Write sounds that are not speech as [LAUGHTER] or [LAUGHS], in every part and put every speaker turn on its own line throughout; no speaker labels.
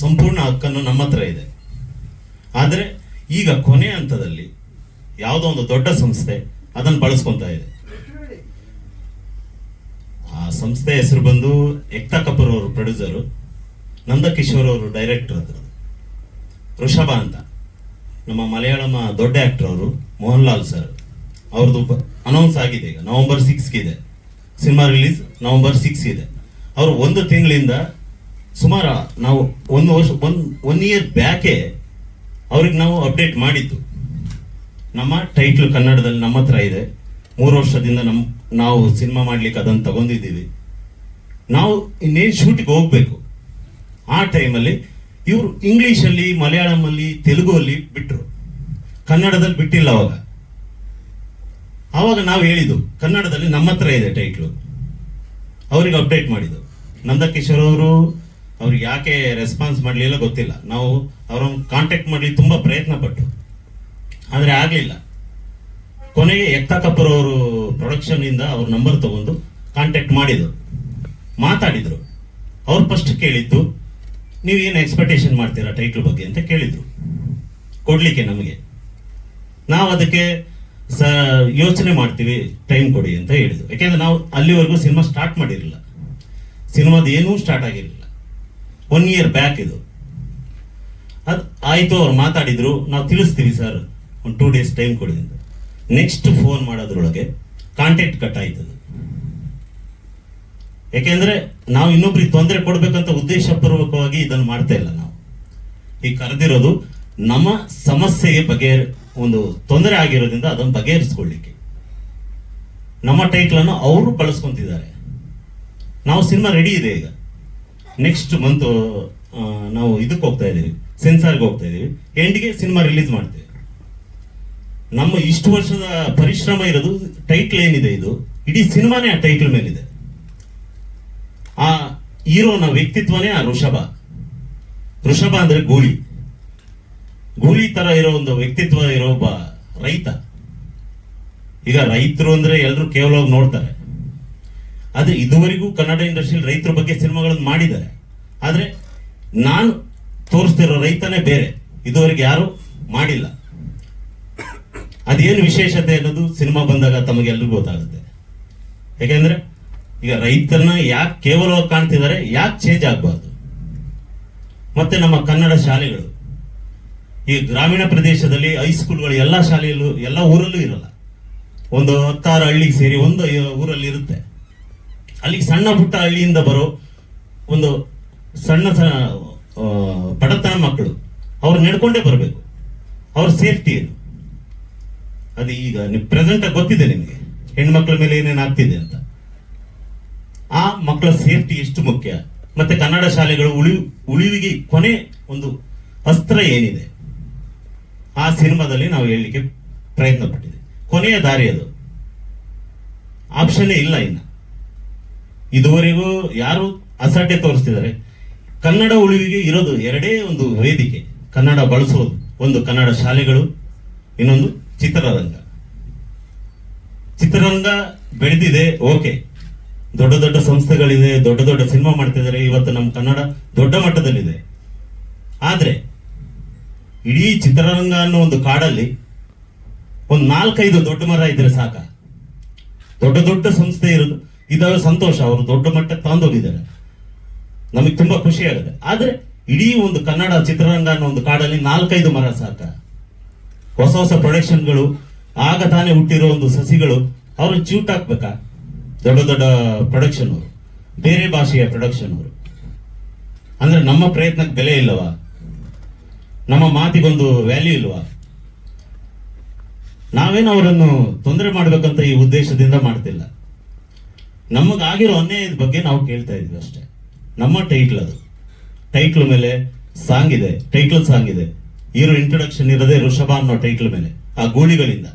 ಸಂಪೂರ್ಣ ಹಕ್ಕನ್ನು ನಮ್ಮ ಹತ್ರ ಇದೆ. ಆದರೆ ಈಗ ಕೊನೆ ಹಂತದಲ್ಲಿ ಯಾವುದೋ ಒಂದು ದೊಡ್ಡ ಸಂಸ್ಥೆ ಅದನ್ನು ಬಳಸ್ಕೊತಾ ಇದೆ. ಆ ಸಂಸ್ಥೆ ಹೆಸರು ಬಂದು ಎಕ್ತಾ ಕಪೂರ್ ಅವರು ಪ್ರೊಡ್ಯೂಸರು ನಂದಕಿಶೋರ್ ಅವರು ಡೈರೆಕ್ಟರ್ ಅದ್ರ ಋಷಭ ಅಂತ. ನಮ್ಮ ಮಲಯಾಳಂ ದೊಡ್ಡ ಆಕ್ಟರ್ ಅವರು ಮೋಹನ್ ಲಾಲ್ ಸರ್ ಅವ್ರದ್ದು ಅನೌನ್ಸ್ ಆಗಿದೆ ಈಗ. ನವೆಂಬರ್ ಸಿಕ್ಸ್ಗೆ ಇದೆ ಸಿನಿಮಾ ರಿಲೀಸ್ ನವೆಂಬರ್ ಸಿಕ್ಸ್ ಇದೆ ಅವರು ಒಂದು ತಿಂಗಳಿಂದ ಸುಮಾರು ನಾವು ಒಂದು ವರ್ಷ ಒನ್ ಒನ್ ಇಯರ್ ಬ್ಯಾಕೆ ಅವ್ರಿಗೆ ನಾವು ಅಪ್ಡೇಟ್ ಮಾಡಿದ್ದು. ನಮ್ಮ ಟೈಟ್ಲ್ ಕನ್ನಡದಲ್ಲಿ ನಮ್ಮ ಹತ್ರ ಇದೆ. ಮೂರು ವರ್ಷದಿಂದ ನಮ್ಮ ನಾವು ಸಿನಿಮಾ ಮಾಡ್ಲಿಕ್ಕೆ ಅದನ್ನು ತಗೊಂಡಿದ್ದೀವಿ. ನಾವು ಇನ್ನೇನು ಶೂಟಿಗೆ ಹೋಗ್ಬೇಕು. ಆ ಟೈಮಲ್ಲಿ ಇವರು ಇಂಗ್ಲೀಷಲ್ಲಿ ಮಲಯಾಳಮಲ್ಲಿ ತೆಲುಗಲ್ಲಿ ಬಿಟ್ಟರು ಕನ್ನಡದಲ್ಲಿ ಬಿಟ್ಟಿಲ್ಲ ಅವಾಗ. ಆವಾಗ ನಾವು ಹೇಳಿದ್ದು, ಕನ್ನಡದಲ್ಲಿ ನಮ್ಮ ಹತ್ರ ಇದೆ ಟೈಟ್ಲು ಅವ್ರಿಗೆ ಅಪ್ಡೇಟ್ ಮಾಡಿದ್ದು. ನಂದಕಿಶೋರ್ ಅವರು ಅವ್ರಿಗೆ ಯಾಕೆ ರೆಸ್ಪಾನ್ಸ್ ಮಾಡಲಿಲ್ಲ ಗೊತ್ತಿಲ್ಲ. ನಾವು ಅವ್ರನ್ನ ಕಾಂಟ್ಯಾಕ್ಟ್ ಮಾಡಲಿ ತುಂಬಾ ಪ್ರಯತ್ನ ಪಟ್ಟರು ಆದರೆ ಆಗಲಿಲ್ಲ. ಕೊನೆಗೆ ಎಕ್ತಾ ಕಪೂರ್ ಅವರು ಪ್ರೊಡಕ್ಷನ್ ಇಂದ ಅವ್ರ ನಂಬರ್ ತಗೊಂಡು ಕಾಂಟ್ಯಾಕ್ಟ್ ಮಾಡಿದ್ರು. ಮಾತಾಡಿದ್ರು. ಅವ್ರು ಫಸ್ಟ್ ಕೇಳಿದ್ದು, ನೀವು ಏನು ಎಕ್ಸ್ಪೆಕ್ಟೇಷನ್ ಮಾಡ್ತೀರಾ ಟೈಟ್ಲ್ ಬಗ್ಗೆ? ಅಂತ ಕೇಳಿದ್ರು. ಕೊಡಲಿಕ್ಕೆ ನಮಗೆ. ನಾವು ಅದಕ್ಕೆ ಸ, ಯೋಚನೆ ಮಾಡ್ತೀವಿ ಟೈಮ್ ಕೊಡಿ ಅಂತ ಹೇಳಿದ್ರು. ಯಾಕೆಂದರೆ ನಾವು ಅಲ್ಲಿವರೆಗೂ ಸಿನಿಮಾ ಸ್ಟಾರ್ಟ್ ಮಾಡಿರಲಿಲ್ಲ. ಸಿನಿಮಾದ ಏನೂ ಸ್ಟಾರ್ಟ್ ಆಗಿರಲಿಲ್ಲ. ಒನ್ ಇಯರ್ ಬ್ಯಾಕ್ ಇದು. ಅದು ಆಯಿತು, ಅವ್ರು ಮಾತಾಡಿದ್ರು, ನಾವು ತಿಳಿಸ್ತೀವಿ ಸರ್ ಒಂದು ಟೂ ಡೇಸ್ ಟೈಮ್ ಕೊಡಿ ಅಂತ. ನೆಕ್ಸ್ಟ್ ಫೋನ್ ಮಾಡೋದ್ರೊಳಗೆ ಕಾಂಟ್ಯಾಕ್ಟ್ ಕಟ್ ಆಯ್ತದೆ ಯಾಕೆಂದ್ರೆ ನಾವು ಇನ್ನೊಬ್ರಿಗೆ ತೊಂದರೆ ಕೊಡ್ಬೇಕಂತ ಉದ್ದೇಶಪೂರ್ವಕವಾಗಿ ಇದನ್ನು ಮಾಡ್ತಾ ಇಲ್ಲ ನಾವು. ಈ ಕರೆದಿರೋದು ನಮ್ಮ ಸಮಸ್ಯೆಗೆ ಬಗೆ ಒಂದು ತೊಂದರೆ ಆಗಿರೋದ್ರಿಂದ ಅದನ್ನು ಬಗೆಹರಿಸ್ಕೊಳ್ಳಿಕ್ಕೆ ನಮ್ಮ ಟೈಟ್ಲನ್ನು ಅವರು ಬಳಸ್ಕೊಂತಿದ್ದಾರೆ. ನಾವು ಸಿನಿಮಾ ರೆಡಿ ಇದೆ ಈಗ. ನೆಕ್ಸ್ಟ್ ಮಂತ್ ನಾವು ಇದಕ್ಕೆ ಹೋಗ್ತಾ ಇದೀವಿ ಸೆನ್ಸಾರ್ಗೆ ಹೋಗ್ತಾ ಇದೀವಿ ಎಂಡ್ಗೆ ಸಿನಿಮಾ ರಿಲೀಸ್ ಮಾಡ್ತೇವೆ. ನಮ್ಮ ಇಷ್ಟು ವರ್ಷದ ಪರಿಶ್ರಮ ಇರೋದು ಟೈಟ್ಲ್ ಏನಿದೆ ಇದು? ಇಡೀ ಸಿನಿಮಾನೇ ಆ ಟೈಟ್ಲ್ ಮೇಲಿದೆ. ಆ ಹೀರೋನ ವ್ಯಕ್ತಿತ್ವನೇ ಆ ಋಷಭ. ಋಷಭ ಅಂದ್ರೆ ಗೂಳಿ. ಗೂಳಿ ತರ ಇರೋ ಒಂದು ವ್ಯಕ್ತಿತ್ವ ಇರೋ ಒಬ್ಬ ರೈತ. ಈಗ ರೈತರು ಅಂದ್ರೆ ಎಲ್ಲರೂ ಕೇವಲವಾಗಿ ನೋಡ್ತಾರೆ. ಆದ್ರೆ ಇದುವರೆಗೂ ಕನ್ನಡ ಇಂಡಸ್ಟ್ರಿಯಲ್ಲಿ ರೈತರ ಬಗ್ಗೆ ಸಿನಿಮಾಗಳನ್ನು ಮಾಡಿದ್ದಾರೆ. ಆದರೆ ನಾನು ತೋರಿಸ್ತಿರೋ ರೈತನೇ ಬೇರೆ. ಇದುವರೆಗೆ ಯಾರು ಮಾಡಿಲ್ಲ. ಅದೇನು ವಿಶೇಷತೆ ಅನ್ನೋದು ಸಿನಿಮಾ ಬಂದಾಗ ತಮಗೆಲ್ಲರಿಗೂ ಗೊತ್ತಾಗುತ್ತೆ. ಯಾಕೆಂದ್ರೆ ಈಗ ರೈತರನ್ನ ಯಾಕೆ ಕೇವಲವಾಗಿ ಕಾಣ್ತಿದ್ದಾರೆ, ಯಾಕೆ ಚೇಂಜ್ ಆಗಬಾರ್ದು? ಮತ್ತೆ ನಮ್ಮ ಕನ್ನಡ ಶಾಲೆಗಳು. ಈ ಗ್ರಾಮೀಣ ಪ್ರದೇಶದಲ್ಲಿ ಹೈಸ್ಕೂಲ್ಗಳು ಎಲ್ಲ ಶಾಲೆಯಲ್ಲೂ, ಎಲ್ಲ ಊರಲ್ಲೂ ಇರಲ್ಲ. ಒಂದು ಹತ್ತಾರು ಹಳ್ಳಿಗೆ ಸೇರಿ ಒಂದು ಊರಲ್ಲಿ ಇರುತ್ತೆ. ಅಲ್ಲಿಗೆ ಸಣ್ಣ ಪುಟ್ಟ ಹಳ್ಳಿಯಿಂದ ಬರೋ ಒಂದು ಸಣ್ಣ ಬಡತನ ಮಕ್ಕಳು, ಅವ್ರು ನಡ್ಕೊಂಡೇ ಬರಬೇಕು. ಅವ್ರ ಸೇಫ್ಟಿ ಏನು? ಅದು ಈಗ ಪ್ರೆಸೆಂಟ್ ಗೊತ್ತಿದೆ ನಿಮಗೆ. ಹೆಣ್ಮಕ್ಳ ಮೇಲೆ ಏನೇನು ಆಗ್ತಿದೆ ಅಂತ. ಆ ಮಕ್ಕಳ ಸೇಫ್ಟಿ ಎಷ್ಟು ಮುಖ್ಯ? ಮತ್ತೆ ಕನ್ನಡ ಶಾಲೆಗಳು ಉಳಿ, ಉಳಿವಿಗೆ ಕೊನೆ ಒಂದು ಅಸ್ತ್ರ ಏನಿದೆ? ಆ ಸಿನಿಮಾದಲ್ಲಿ ನಾವು ಹೇಳಲಿಕ್ಕೆ ಪ್ರಯತ್ನ ಪಟ್ಟಿದೆ ಕೊನೆಯ ದಾರಿ ಅದು. ಆಪ್ಷನ್ನೇ ಇಲ್ಲ ಇನ್ನ. ಇದುವರೆಗೂ ಯಾರು ಅಸಡ್ಡೆ ತೋರಿಸ್ತಿದ್ದಾರೆ? ಕನ್ನಡ ಉಳಿವಿಗೆ ಇರೋದು ಎರಡೇ ಒಂದು ವೇದಿಕೆ. ಕನ್ನಡ ಬಳಸೋದು ಒಂದು ಕನ್ನಡ ಶಾಲೆಗಳು, ಇನ್ನೊಂದು ಚಿತ್ರರಂಗ. ಚಿತ್ರರಂಗ ಬೆಳೆದಿದೆ, ಓಕೆ. ದೊಡ್ಡ ದೊಡ್ಡ ಸಂಸ್ಥೆಗಳಿದೆ, ದೊಡ್ಡ ದೊಡ್ಡ ಸಿನಿಮಾ ಮಾಡ್ತಿದ್ದಾರೆ, ಇವತ್ತು ನಮ್ಮ ಕನ್ನಡ ದೊಡ್ಡ ಮಟ್ಟದಲ್ಲಿದೆ. ಆದರೆ, ಇಡೀ ಚಿತ್ರರಂಗ ಅನ್ನೋ ಒಂದು ಕಾಡಲ್ಲಿ ಒಂದು ನಾಲ್ಕೈದು ದೊಡ್ಡ ಮರ ಇದ್ರೆ ಸಾಕ. ದೊಡ್ಡ ದೊಡ್ಡ ಸಂಸ್ಥೆ ಇರೋದು. ಇದಾವೆ ಸಂತೋಷ, ಅವರು ದೊಡ್ಡ ಮಟ್ಟಕ್ಕೆ ತಂದೋಗಿದ್ದಾರೆ ನಮಗೆ ತುಂಬಾ ಖುಷಿ ಆಗುತ್ತೆ. ಆದ್ರೆ ಇಡೀ ಒಂದು ಕನ್ನಡ ಚಿತ್ರರಂಗ ಅನ್ನೋ ಒಂದು ಕಾಡಲ್ಲಿ ನಾಲ್ಕೈದು ಮರ ಸಾಕ. ಹೊಸ ಹೊಸ ಪ್ರೊಡಕ್ಷನ್ಗಳು, ಆಗ ತಾನೇ ಹುಟ್ಟಿರೋ ಒಂದು ಸಸಿಗಳು ಅವರು ಚ್ಯೂಟ್ ಹಾಕ್ಬೇಕಾ? ದೊಡ್ಡ ದೊಡ್ಡ ಪ್ರೊಡಕ್ಷನ್ ಅವರು. ಬೇರೆ ಭಾಷೆಯ ಪ್ರೊಡಕ್ಷನ್ ಅವರು. ಅಂದ್ರೆ ನಮ್ಮ ಪ್ರಯತ್ನಕ್ಕೆ ಬೆಲೆ ಇಲ್ಲವಾ? ನಮ್ಮ ಮಾತಿಗೊಂದು ವ್ಯಾಲ್ಯೂ ಇಲ್ವಾ? ನಾವೇನು ಅವರನ್ನು ತೊಂದರೆ ಮಾಡಬೇಕಂತ ಈ ಉದ್ದೇಶದಿಂದ ಮಾಡ್ತಿಲ್ಲ. ನಮಗಾಗಿರೋ ಅನ್ಯಾಯದ ಬಗ್ಗೆ ನಾವು ಕೇಳ್ತಾ ಇದ್ವಿ ಅಷ್ಟೇ. ನಮ್ಮ ಟೈಟ್ಲ್ ಅದು. ಟೈಟ್ಲ್ ಮೇಲೆ ಸಾಂಗ್ ಇದೆ ಟೈಟ್ಲ್ ಸಾಂಗ್ ಇದೆ. ಹೀರೋ ಇಂಟ್ರೊಡಕ್ಷನ್ ಇರೋದೇ ಋಷಭ ಅನ್ನೋ ಟೈಟ್ಲ್ ಮೇಲೆ, ಆ ಗೋಳಿಗಳಿಂದ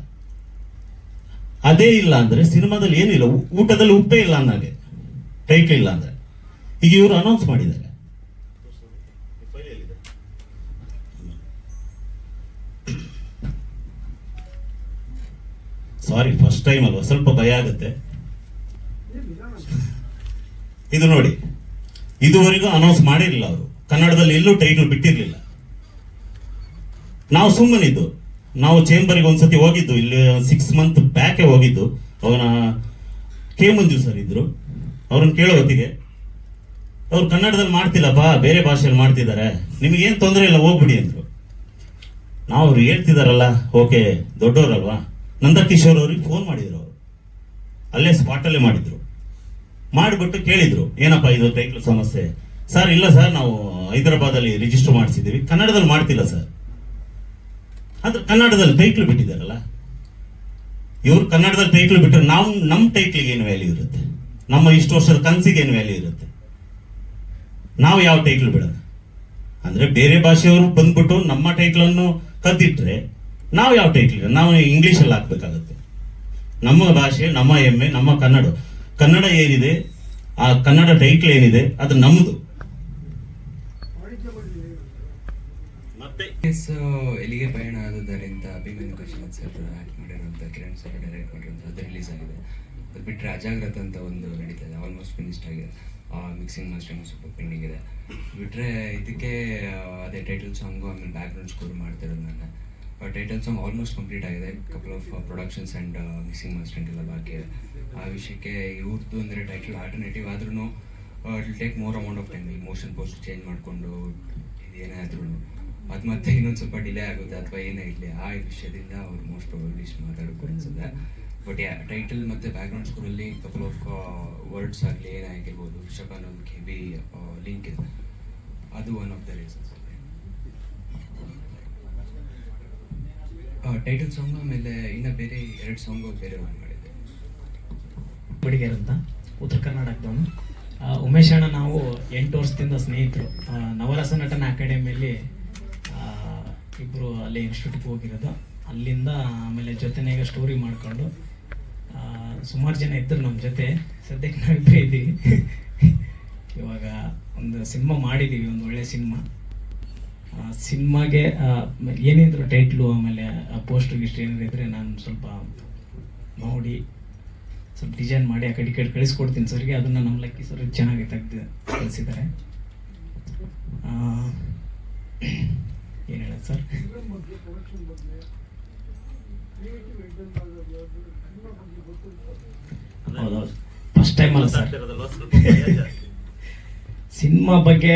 ಅದೇ ಇಲ್ಲ ಅಂದ್ರೆ ಸಿನಿಮಾದಲ್ಲಿ ಏನಿಲ್ಲ ಊಟದಲ್ಲಿ ಉಪ್ಪೇ ಇಲ್ಲ ಅನ್ನಂಗೆ ಟೈಟ್ಲ್ ಇಲ್ಲ ಅಂದ್ರೆ. ಈಗ ಇವರು ಅನೌನ್ಸ್ ಮಾಡಿದ್ದಾರೆ. ಸಾರಿ ಫಸ್ಟ್ ಟೈಮ್ ಅಲ್ವಾ? ಸ್ವಲ್ಪ ಭಯ ಆಗುತ್ತೆ. ಇದು ನೋಡಿ. ಇದುವರೆಗೂ ಅನೌನ್ಸ್ ಮಾಡಿರಲಿಲ್ಲ ಅವರು. ಕನ್ನಡದಲ್ಲಿ ಎಲ್ಲೂ ಟೈಟಲ್ ಬಿಟ್ಟಿರಲಿಲ್ಲ. ನಾವು ಸುಮ್ಮನಿದ್ದು. ನಾವು ಚೇಂಬರ್ಗೆ ಒಂದ್ಸತಿ ಹೋಗಿದ್ದು. ಇಲ್ಲಿ ಸಿಕ್ಸ್ ಮಂತ್ ಬ್ಯಾಕೆ ಹೋಗಿದ್ದು. ಅವನ ಕೆ ಮಂಜು ಸರ್ ಇದ್ರು. ಅವ್ರನ್ನ ಕೇಳೋ ಹೊತ್ತಿಗೆ, ಅವ್ರು ಕನ್ನಡದಲ್ಲಿ ಮಾಡ್ತಿಲ್ಲಪ್ಪ ಬೇರೆ ಭಾಷೆಯಲ್ಲಿ ಮಾಡ್ತಿದ್ದಾರೆ. ನಿಮಗೇನು ತೊಂದರೆ ಇಲ್ಲ, ಹೋಗ್ಬಿಡಿ ಅಂದ್ರು. ನಾವು ಅವ್ರು ಹೇಳ್ತಿದಾರಲ್ಲ, ಓಕೆ, ದೊಡ್ಡವರಲ್ವಾ? ನಂದಕಿಶೋರ್ ಅವ್ರಿಗೆ ಫೋನ್ ಮಾಡಿದ್ರು ಅವರು. ಅಲ್ಲೇ ಸ್ಪಾಟಲ್ಲೇ ಮಾಡಿದ್ರು. ಮಾಡಿಬಿಟ್ಟು ಕೇಳಿದ್ರು, ಏನಪ್ಪ ಇದು ಟೈಟ್ಲ್ ಸಮಸ್ಯೆ? ಸರ್ ಇಲ್ಲ ಸರ್ ನಾವು ಹೈದರಾಬಾದಲ್ಲಿ ರಿಜಿಸ್ಟರ್ ಮಾಡಿಸಿದ್ದೀವಿ. ಕನ್ನಡದಲ್ಲಿ ಮಾಡ್ತಿಲ್ಲ ಸರ್ ಆದರೆ ಕನ್ನಡದಲ್ಲಿ ಟೈಟ್ಲ್ ಬಿಟ್ಟಿದ್ದಾರಲ್ಲ? ಇವರು ಕನ್ನಡದಲ್ಲಿ ಟೈಟ್ಲ್ ಬಿಟ್ಟರೆ ನಾವು ನಮ್ಮ ಟೈಟ್ಲಿಗೆ ಏನು ವ್ಯಾಲ್ಯೂ ಇರುತ್ತೆ? ನಮ್ಮ ಇಷ್ಟು ವರ್ಷದ ಕನಸಿಗೆ ಏನು ವ್ಯಾಲ್ಯೂ ಇರುತ್ತೆ? ನಾವು ಯಾವ ಟೈಟ್ಲ್ ಬಿಡೋದು? ಅಂದ್ರೆ ಬೇರೆ ಭಾಷೆಯವರು ಬಂದ್ಬಿಟ್ಟು ನಮ್ಮ ಟೈಟ್ಲನ್ನು ಕದ್ದಿಟ್ರೆ ನಾವು ಯಾವ ಟೈಟ್ಲ್ ನಾವು ಇಂಗ್ಲೀಷಲ್ಲಿ ಹಾಕ್ಬೇಕಾಗತ್ತೆ. ನಮ್ಮ ಭಾಷೆ, ನಮ್ಮ ಹೆಮ್ಮೆ, ನಮ್ಮ ಕನ್ನಡ. ಕನ್ನಡ ಏನಿದೆ ಆ ಕನ್ನಡ ಟೈಟ್ಲ್ ಏನಿದೆ ಅದು ನಮ್ಮದು
ಎಲ್ಲಿಗೆ ಪಯಣ ಆದದ್ದರಿಂದ ಅಭಿಮನ್ಯು ಕಾಶಿನಾಥ್ ಸರ್ ಆಕ್ಟ್ ಮಾಡಿರುವಂಥ ಕಿರಣ್ ಸರ್ ಡೈರೆಕ್ಟ್ ಮಾಡಿರುವಂಥ ಅದು ರಿಲೀಸ್ ಆಗಿದೆ. ಅದು ಬಿಟ್ಟರೆ ಅಜಾಗ್ರತ ಅಂತ ಒಂದು ನಡೀತಾ ಇದೆ ಆಲ್ಮೋಸ್ಟ್ ಫಿನಿಶ್ಡ್ ಆಗಿದೆ. ಮಿಕ್ಸಿಂಗ್ ಮಾಸ್ಟರಿಂಗ್ ಸ್ವಲ್ಪ ಪೆಂಡಿಂಗ್ ಇದೆ. ಬಿಟ್ಟರೆ ಇದಕ್ಕೆ ಆ, ಅದೇ ಟೈಟಲ್ ಸಾಂಗು ಆಮೇಲೆ ಬ್ಯಾಕ್ಗ್ರೌಂಡ್ ಸ್ಕೋರ್ ಮಾಡ್ತಿರೋದು ನಾನು ಟೈಟಲ್ ಸಾಂಗ್ ಆಲ್ಮೋಸ್ಟ್ ಕಂಪ್ಲೀಟ್ ಆಗಿದೆ couple of productions and mixing mastering ಎಲ್ಲ ಬಾಕಿ ಇದೆ ಆ ವಿಷಯಕ್ಕೆ ಇವ್ರದ್ದು ಅಂದರೆ ಟೈಟಲ್ ಆಲ್ಟರ್ನೇಟಿವ್ ಆದ್ರೂ it take more amount of time ಈ ಮೋಷನ್ ಪೋಸ್ಟ್ ಚೇಂಜ್ ಮಾಡಿಕೊಂಡು ಇದೇನೇ ಆದ್ರೂ. ಅದು ಮತ್ತೆ ಇನ್ನೊಂದು ಸ್ವಲ್ಪ ಡಿಲೇ ಆಗುತ್ತೆ. ಅಥವಾ ಏನೇ ಇರಲಿ. ಆ ವಿಷಯದಿಂದ ಅವ್ರು ಮೋಸ್ಟ್ ಪ್ರಾಬಬ್ಲಿ ಮಾತಾಡೋಕೆ ಅನಿಸುತ್ತೆ. ಬಟ್ ಯಾ ಟೈಟಲ್ ಮತ್ತು ಬ್ಯಾಕ್ಗ್ರೌಂಡ್ ಸ್ಕೂಲಲ್ಲಿ ಕಪಲ್ ಆಫ್ ವರ್ಡ್ಸ್ ಆಗಲಿ ಏನಾಗಿರ್ಬೋದು ರಿಷಬ್ ಅನ್ನೋದು ಹೆವಿ ಲಿಂಕ್ ಇದೆ ಅದು one of the reasons title song ಆಮೇಲೆ ಇನ್ನು ಬೇರೆ ಎರಡು ಸಾಂಗು ಬೇರೆ ಒಂದು ಮಾಡಿದ್ದೆ.
ಬಡಿಗೇರ್ ಅಂತ ಉತ್ತರ ಕರ್ನಾಟಕದವನು. ಉಮೇಶ್ ಅಣ್ಣ ನಾವು ಎಂಟು ವರ್ಷದಿಂದ ಸ್ನೇಹಿತರು. ನವರಸ ನಟನ ಅಕಾಡೆಮಿಯಲ್ಲಿ ಇಬ್ಬರು ಅಲ್ಲಿ ಇನ್ಸ್ಟಿಟ್ಯೂಟ್ಗೆ ಹೋಗಿರೋದು. ಅಲ್ಲಿಂದ ಆಮೇಲೆ ಜೊತೆನಾಗ ಸ್ಟೋರಿ ಮಾಡಿಕೊಂಡು ಸುಮಾರು ಜನ ಇದ್ದರು ನಮ್ಮ ಜೊತೆ. ಸದ್ಯಕ್ಕೆ ನಾವಿಬ್ಬರೇ ಇದ್ದೀವಿ [LAUGHS] ಇವಾಗ ಒಂದು ಸಿನಿಮಾ ಮಾಡಿದ್ದೀವಿ ಒಂದು ಒಳ್ಳೆ ಸಿನಿಮಾ. ಸಿನಿಮಾಗೆ ಏನಿದ್ರು ಟೈಟ್ಲು ಆಮೇಲೆ ಪೋಸ್ಟರ್ ಗಿಸ್ಟ್ ಏನಾದ್ರು ಇದ್ರೆ ನಾನು ಸ್ವಲ್ಪ ನೋಡಿ ಸ್ವಲ್ಪ ಡಿಸೈನ್ ಮಾಡಿ ಆ ಕಡೆ ಕಡೆ ಕಳಿಸ್ಕೊಡ್ತೀನಿ ಸರ್ಗೆ ಅದನ್ನ ನಮ್ಮ ಲಕ್ಕಿ ಸರ್ ಚೆನ್ನಾಗಿ ತೆಗ್ದು ಕಳಿಸಿದ್ದಾರೆ. ಏನು ಹೇಳೋದು ಸರ್ ಹೌದೌದು. ಫಸ್ಟ್ ಟೈಮ್ ಅಲ್ಲ ಸರ್ [LAUGHS] ಸಿನಿಮಾ ಬಗ್ಗೆ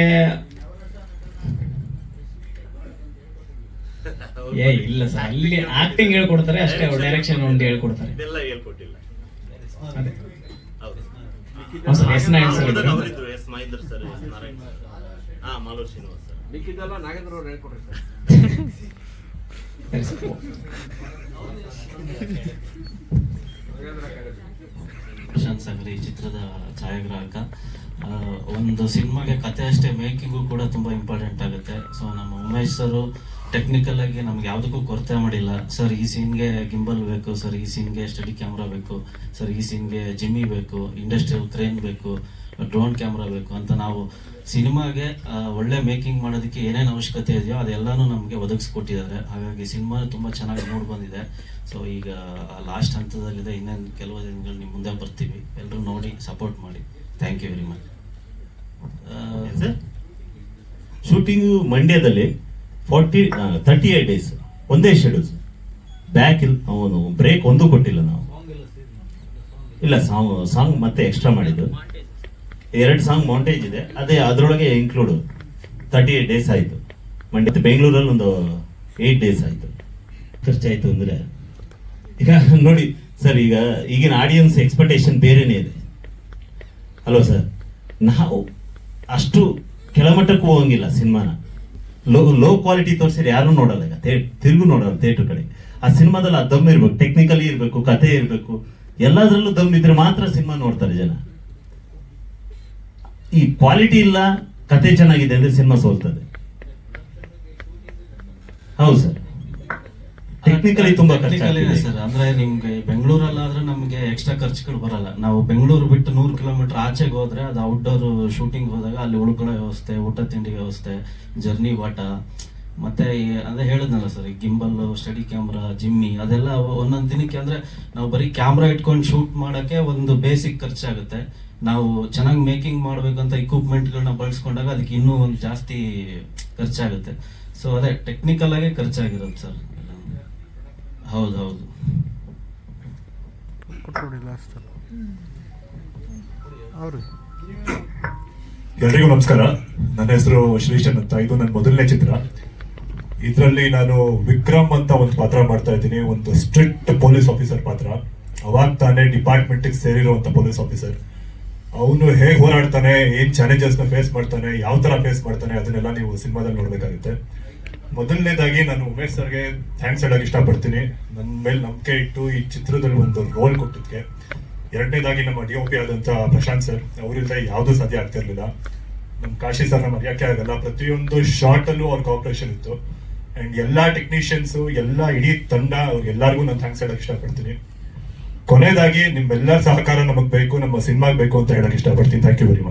ಏ ಇಲ್ಲ ಸರ್ ಅಲ್ಲಿ ಆಕ್ಟಿಂಗ್ ಹೇಳ್ಕೊಡ್ತಾರೆ ಅಷ್ಟೇ ಅವ್ರು ಡೈರೆಕ್ಷನ್ ಒಂದು ಹೇಳ್ಕೊಡ್ತಾರೆ.
ಇದೆಲ್ಲ ಹೇಳ್ಕೊಟ್ಟಿಲ್ಲ.
ಅದೇ.
ಹೌದು.
ಹೌದು ಸರ್ ಎಸ್ ನಾರಾಯಣ್ ಸರ್ ಇದ್ರು.
ಅವರಿದ್ರು S Mahendra sir S Narayan sir ಹಾ ಮಾಲೂರ್ ಶ್ರೀನಿವಾಸ್ ಸರ್
ಮಿಕ್ಕಿದ್ದೆಲ್ಲ ನಾಗೇಂದ್ರ ಅವ್ರು ಹೇಳ್ಕೊಡ್ರಿ ಸರ್
ಸರಿ ಸರ್.
ನಾಗೇಂದ್ರ ಕಾಲೇಜ್
ಪ್ರಶಾಂತ್ ಸಾಗರ್ ಈ ಚಿತ್ರದ ಛಾಯಾಗ್ರಾಹಕ. ಆ, ಒಂದು ಸಿನಿಮಾಗೆ ಕತೆ ಅಷ್ಟೇ ಮೇಕಿಂಗು ಕೂಡ ತುಂಬಾ ಇಂಪಾರ್ಟೆಂಟ್ ಆಗುತ್ತೆ. ಸೊ ನಮ್ಮ ಉಮೇಶ್ ಸರ್ ಟೆಕ್ನಿಕಲ್ ಆಗಿ ನಮ್ಗೆ ಯಾವುದಕ್ಕೂ ಕೊರತೆ ಮಾಡಿಲ್ಲ. ಸರ್ ಈ ಸೀನ್ಗೆ ಗಿಂಬಲ್ ಬೇಕು ಸರ್ ಈ ಸೀನ್ಗೆ ಸ್ಟಡಿ ಕ್ಯಾಮ್ರಾ ಬೇಕು ಸರ್ ಈ ಸೀನ್ಗೆ ಜಿಮ್ಮಿ ಬೇಕು ಇಂಡಸ್ಟ್ರಿಯಲ್ ಕ್ರೇನ್ ಬೇಕು ಡ್ರೋನ್ ಕ್ಯಾಮ್ರಾ ಬೇಕು ಅಂತ ನಾವು ಸಿನಿಮಾಗೆ ಒಳ್ಳೆ ಮೇಕಿಂಗ್ ಮಾಡೋದಕ್ಕೆ ಏನೇನು ಅವಶ್ಯಕತೆ ಇದೆಯೋ ಅದೆಲ್ಲಾನು ನಮಗೆ ಒದಗಿಸ್ಕೊಟ್ಟಿದ್ದಾರೆ. ಹಾಗಾಗಿ ಸಿನಿಮಾ ತುಂಬಾ ಚೆನ್ನಾಗಿ ಮೂಡ್ ಬಂದಿದೆ. ಸೊ ಈಗ ಲಾಸ್ಟ್ ಹಂತದಲ್ಲಿದೆ. ಇನ್ನೇನು ಕೆಲವು ದಿನಗಳು ನಿಮ್ಮ ಮುಂದೆ ಬರ್ತೀವಿ. ಎಲ್ಲರೂ ನೋಡಿ ಸಪೋರ್ಟ್ ಮಾಡಿ. Thank you very much
shooting ಮಂಡ್ಯದಲ್ಲಿ ಫಾರ್ಟಿ ತರ್ಟಿ ಏಟ್ ಡೇಸ್ ಒಂದೇ ಶೆಡ್ಯೂಲ್ಸ್ ಬ್ಯಾಕ್ ಇಲ್ಲ ಅವನು ಬ್ರೇಕ್ ಒಂದು ಕೊಟ್ಟಿಲ್ಲ ನಾವು. ಇಲ್ಲ ಸಾಂಗ್ ಸಾಂಗ್ ಮತ್ತೆ ಎಕ್ಸ್ಟ್ರಾ ಮಾಡಿದ್ದು. ಎರಡು ಸಾಂಗ್ ಮೌಂಟೇಜ್ ಇದೆ. ಅದೇ ಅದರೊಳಗೆ ಇನ್ಕ್ಲೂಡ್ ತರ್ಟಿ ಏಟ್ ಡೇಸ್ ಆಯಿತು. ಮಂಡ್ಯ ಬೆಂಗಳೂರಲ್ಲಿ ಒಂದು ಏಟ್ ಡೇಸ್ ಆಯಿತು. ಖರ್ಚಾಯಿತು ಅಂದರೆ, ಈಗ ನೋಡಿ ಸರ್ ಈಗ ಈಗಿನ ಆಡಿಯನ್ಸ್ ಎಕ್ಸ್ಪೆಕ್ಟೇಷನ್ ಬೇರೆನೇ ಇದೆ. ಅಲ್ವಾ ಸರ್ ನಾವು ಅಷ್ಟು ಕೆಳಮಟ್ಟಕ್ಕೆ ಹೋಗಂಗಿಲ್ಲ ಸಿನಿಮಾನ. ಲೋ ಲೋ ಕ್ವಾಲಿಟಿ ತೋರಿಸಿದ್ರೆ ಯಾರು ನೋಡಲ್ಲ ಈಗ ತಿರುಗು ನೋಡಲ್ಲ ಥಿಯೇಟರ್ ಕಡೆ. ಆ ಸಿನಿಮಾದಲ್ಲಿ ಆ ದಮ್ ಇರ್ಬೇಕು ಟೆಕ್ನಿಕಲಿ ಇರಬೇಕು ಕತೆ ಇರಬೇಕು, ಎಲ್ಲದರಲ್ಲೂ ದಮ್ ಇದ್ರೆ ಮಾತ್ರ ಸಿನಿಮಾ ನೋಡ್ತಾರೆ ಜನ. ಈ ಕ್ವಾಲಿಟಿ ಇಲ್ಲ ಕತೆ ಚೆನ್ನಾಗಿದೆ ಅಂದ್ರೆ ಸಿನಿಮಾ ಸೋಲ್ತದೆ. ಹೌದು ಸರ್. ಟೆಕ್ನಿಕಲಿ ತುಂಬಾ
ಟೆಕ್ನಿಕಲ್ ಇದೆ ಸರ್ ಅಂದ್ರೆ ನಿಮ್ಗೆ ಬೆಂಗಳೂರಲ್ಲಾದ್ರೆ ನಮಗೆ ಎಕ್ಸ್ಟ್ರಾ ಖರ್ಚುಗಳು ಬರಲ್ಲ. ನಾವು ಬೆಂಗಳೂರು ಬಿಟ್ಟು ನೂರು ಕಿಲೋಮೀಟರ್ ಆಚೆಗೆ ಹೋದ್ರೆ ಅದು ಔಟ್ಡೋರ್ ಶೂಟಿಂಗ್ ಹೋದಾಗ ಅಲ್ಲಿ ಉಳ್ಕೊಳ್ಳೋ ವ್ಯವಸ್ಥೆ ಊಟ ತಿಂಡಿ ವ್ಯವಸ್ಥೆ ಜರ್ನಿ ವಾಟ ಮತ್ತೆ ಈ- ಅದೇ ಹೇಳಿದ್ನಲ್ಲ sir gimbal steady camera jimmy ಅದೆಲ್ಲ ಒಂದೊಂದು ದಿನಕ್ಕೆ ಅಂದ್ರೆ ನಾವು ಬರೀ ಕ್ಯಾಮ್ರಾ ಇಟ್ಕೊಂಡು ಶೂಟ್ ಮಾಡೋಕ್ಕೆ ಒಂದು ಬೇಸಿಕ್ ಖರ್ಚಾಗುತ್ತೆ ನಾವು ಚೆನ್ನಾಗಿ ಮೇಕಿಂಗ್ ಮಾಡ್ಬೇಕಂತ ಇಕ್ವಿಪ್ಮೆಂಟ್ಗಳನ್ನ ಬಳಸ್ಕೊಂಡಾಗ ಅದಕ್ಕೆ ಇನ್ನೂ ಒಂದು ಜಾಸ್ತಿ ಖರ್ಚಾಗುತ್ತೆ. ಸೊ ಅದೇ ಟೆಕ್ನಿಕಲ್ ಆಗಿ ಖರ್ಚಾಗಿರೋದು ಸರ್. ಹೌದು ಹೌದು
ಎಲ್ರಿಗೂ ನಮಸ್ಕಾರ. ನನ್ನ ಹೆಸರು ಶ್ರೀಶನ್ ಅಂತ. ಇದು ನನ್ನ ಮೊದಲನೇ ಚಿತ್ರ. ಇದರಲ್ಲಿ ನಾನು ವಿಕ್ರಮ್ ಅಂತ ಒಂದು ಪಾತ್ರ ಮಾಡ್ತಾ ಇದ್ದೀನಿ. ಒಂದು ಸ್ಟ್ರಿಕ್ಟ್ ಪೊಲೀಸ್ ಆಫೀಸರ್ ಪಾತ್ರ. ಅವಾಗ ತಾನೇ ಡಿಪಾರ್ಟ್ಮೆಂಟ್ ಸೇರಿರುವಂತ ಪೊಲೀಸ್ ಆಫೀಸರ್ ಅವನು ಹೇಗೆ ಹೋರಾಡ್ತಾನೆ ಏನ್ ಚಾಲೆಂಜಸ್ನ ಫೇಸ್ ಮಾಡ್ತಾನೆ ಯಾವ ತರ ಫೇಸ್ ಮಾಡ್ತಾನೆ ಅದನ್ನೆಲ್ಲ ನೀವು ಸಿನಿಮಾದಲ್ಲಿ ನೋಡ್ಬೇಕಾಗುತ್ತೆ. ಮೊದಲನೇದಾಗಿ ನಾನು ಉಮೇಶ್ ಸರ್ಗೆ ಥ್ಯಾಂಕ್ಸ್ ಹೇಳಕ್ ಇಷ್ಟಪಡ್ತೀನಿ. ನನ್ನ ಮೇಲೆ ನಂಬಿಕೆ ಇಟ್ಟು ಈ ಚಿತ್ರದಲ್ಲಿ ಒಂದು ರೋಲ್ ಕೊಟ್ಟಿದ್ದಕ್ಕೆ ಎರಡನೇದಾಗಿ ನಮ್ಮ ಡಿ ಒ ಪಿ ಆದಂತ ಪ್ರಶಾಂತ್ ಸರ್, ಅವರಿಂದ ಯಾವುದೂ ಸಾಧ್ಯ ಆಗ್ತಾ ಇರಲಿಲ್ಲ. ನಮ್ಮ ಕಾಶಿ ಸರ್ನ ಮರೆಯೋಕೆ ಆಗಲ್ಲ. ಪ್ರತಿಯೊಂದು ಶಾರ್ಟಲ್ಲೂ ಅವ್ರ ಕಾಪರೇಷನ್ ಇತ್ತು. ಅಂಡ್ ಎಲ್ಲಾ ಟೆಕ್ನಿಷಿಯನ್ಸ್ ಎಲ್ಲ ಇಡೀ ತಂಡ ಅವ್ರಿಗೆಲ್ಲರಿಗೂ ನಾನು ಥ್ಯಾಂಕ್ಸ್ ಹೇಳಕ್ ಇಷ್ಟಪಡ್ತೀನಿ. ಕೊನೆಯದಾಗಿ ನಿಮ್ಮೆಲ್ಲರ ಸಹಕಾರ ನಮಗೆ ಬೇಕು, ನಮ್ಮ ಸಿನಿಮಾಗೆ ಬೇಕು ಅಂತ ಹೇಳಕ್ ಇಷ್ಟಪಡ್ತೀನಿ. Thank you very much